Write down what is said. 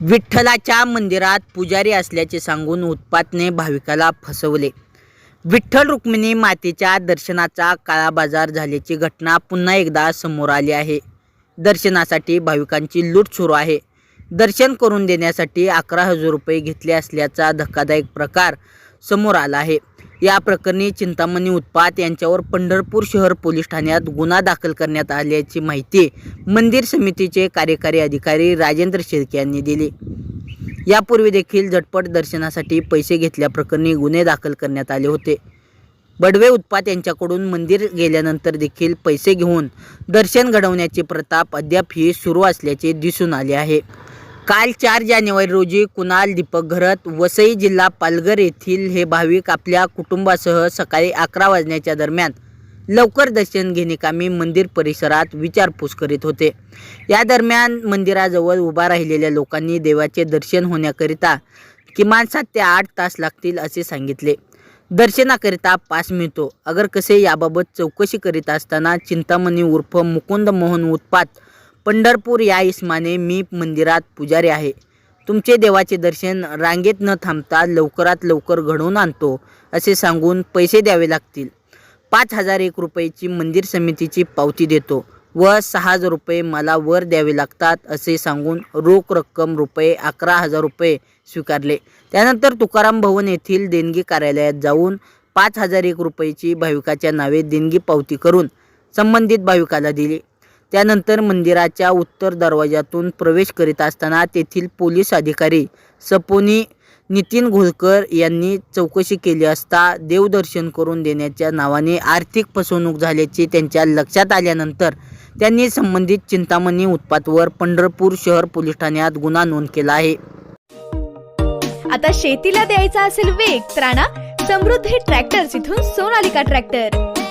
विठ्ठलाच्या मंदिरात पुजारी असल्याचे सांगून उत्पातने भाविकाला फसवले. विठ्ठल रुक्मिणी मातेच्या दर्शनाचा काळाबाजार झाल्याची घटना पुन्हा एकदा समोर आली आहे. दर्शनासाठी भाविकांची लूट सुरू आहे. दर्शन करून देण्यासाठी अकरा हजार रुपये घेतले असल्याचा धक्कादायक प्रकार समोर आला आहे. या प्रकरणी चिंतामणी उत्पात यांच्यावर पंढरपूर शहर पोलीस ठाण्यात गुन्हा दाखल करण्यात आल्याची माहिती मंदिर समितीचे कार्यकारी अधिकारी राजेंद्र शेळके यांनी दिली. यापूर्वी देखील झटपट दर्शनासाठी पैसे घेतल्याप्रकरणी गुन्हे दाखल करण्यात आले होते. बडवे उत्पात यांच्याकडून मंदिर गेल्यानंतर देखील पैसे घेऊन दर्शन घडवण्याची प्रताप अद्याप ही सुरू असल्याचे दिसून आले आहे. काल चार जानेवारी रोजी कुणाल दीपक घरत वसई जिल्हा पालघर येथील हे भाविक आपल्या कुटुंबासह सकाळी अकरा वाजण्याच्या दरम्यान लवकर दर्शन घेणेकामी मंदिर परिसरात विचारपूस करीत होते. या दरम्यान मंदिराजवळ उभा राहिलेल्या लोकांनी देवाचे दर्शन होण्याकरिता किमान सात ते आठ तास लागतील असे सांगितले. दर्शनाकरिता पास मिळतो. अगर कसे याबाबत चौकशी करीत असताना चिंतामणी उर्फ मुकुंद मोहन उत्पात पंढरपूर या इस्माने मी मंदिरात पुजारी आहे. तुमचे देवाचे दर्शन रांगेत न थांबता लवकरात लवकर घडवून आणतो असे सांगून पैसे द्यावे लागतील. पाच हजार एक रुपयेची मंदिर समितीची पावती देतो व सहा हजार रुपये मला वर द्यावे लागतात असे सांगून रोख रक्कम रुपये अकरा हजार रुपये स्वीकारले. त्यानंतर तुकाराम भवन येथील देणगी कार्यालयात जाऊन पाच हजार एक रुपयेची भाविकाच्या नावे देणगी पावती करून संबंधित भाविकाला दिली. त्यानंतर मंदिराच्या उत्तर दरवाजातून प्रवेश करीत असताना तेथील पोलीस अधिकारी सपोनी नितीन घोलकर यांनी चौकशी केली असता देवदर्शन करून देण्याच्या नावाने आर्थिक फसवणूक झाल्याचे त्यांच्या लक्षात आल्यानंतर त्यांनी संबंधित चिंतामणी उत्पातवर पंढरपूर शहर पोलीस ठाण्यात गुन्हा नोंद केला आहे. आता शेतीला द्यायचा असेल वेग तर समृद्धी ट्रॅक्टर्स इथून सोनालिका ट्रॅक्टर.